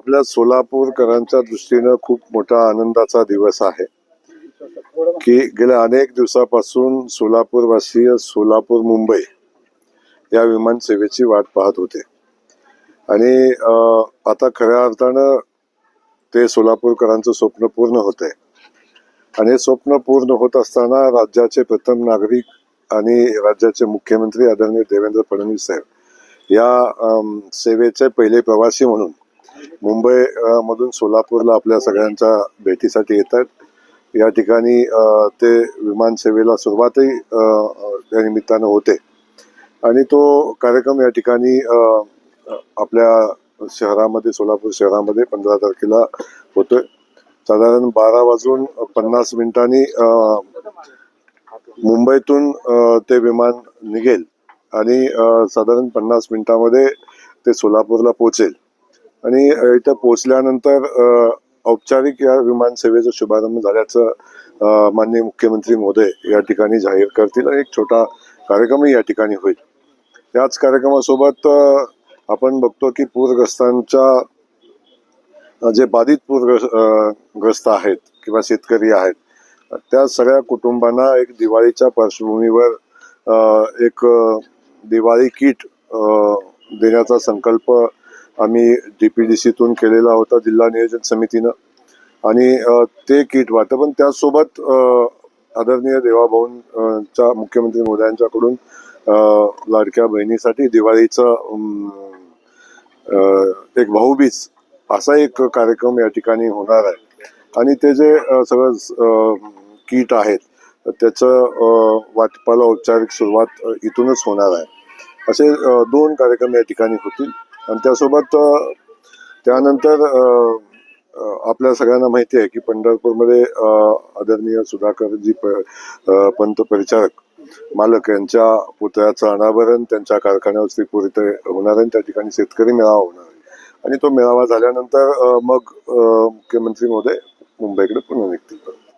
आपल्या सोलापूरकरांच्या दृष्टीनं खूप मोठा आनंदाचा दिवस आहे. की गेल्या अनेक दिवसापासून सोलापूरवासीय सोलापूर मुंबई या विमान सेवेची वाट पाहत होते. आणि आता खऱ्या अर्थानं ते सोलापूरकरांचं स्वप्न पूर्ण होत आहे आणि हे स्वप्न पूर्ण होत असताना राज्याचे प्रथम नागरिक आणि राज्याचे मुख्यमंत्री आदरणीय देवेंद्र फडणवीस साहेब या सेवेचे पहिले प्रवासी म्हणून मुंबई मधून सोलापूरला आपल्या सगळ्यांच्या भेटीसाठी येत आहेत या ठिकाणी ते विमान सेवेला सुरुवातही त्या निमित्तानं होते. आणि तो कार्यक्रम या ठिकाणी आपल्या शहरामध्ये सोलापूर शहरामध्ये पंधरा तारखेला होतोय. साधारण बारा वाजून पन्नास मिनिटांनी मुंबईतून ते विमान निघेल. आणि साधारण पन्नास मिनिटामध्ये ते सोलापूरला पोहोचेल. आणि इथं पोहोचल्यानंतर औपचारिक या विमानसेवेचा शुभारंभ झाल्याचं माननीय मुख्यमंत्री मोदय या ठिकाणी जाहीर करतील आणि एक छोटा कार्यक्रमही या ठिकाणी होईल. याच कार्यक्रमासोबत आपण बघतो की पूरग्रस्तांच्या जे बाधित पूरग्रस्त ग्रस्त आहेत किंवा शेतकरी आहेत त्या सगळ्या कुटुंबांना एक दिवाळीच्या पार्श्वभूमीवर एक दिवाळी किट देण्याचा संकल्प आम्ही डीपीडीसीतून केलेला होता जिल्हा नियोजन समितीनं. आणि ते किट वाटप पण त्यासोबत आदरणीय देवाभाऊंच्या मुख्यमंत्री मोदयांच्याकडून लाडक्या बहिणीसाठी दिवाळीचं एक भाऊबीज असा एक कार्यक्रम या ठिकाणी होणार आहे. आणि ते जे सगळं किट आहेत त्याचं वाटपाला औपचारिक सुरुवात इथूनच होणार आहे. असे दोन कार्यक्रम या ठिकाणी होतील. आणि त्यासोबत त्यानंतर आपल्या सगळ्यांना माहिती आहे की पंढरपूरमध्ये आदरणीय सुधाकरजी प पंत परिचारक मालक यांच्या पुतळ्याचं अनावरण त्यांच्या कारखान्यावर श्रीपूर इथे होणार आहे. आणि त्या ठिकाणी शेतकरी मेळावा होणार आहे. आणि तो मेळावा झाल्यानंतर मग मुख्यमंत्री महोदय मुंबईकडे पुन्हा निघतील.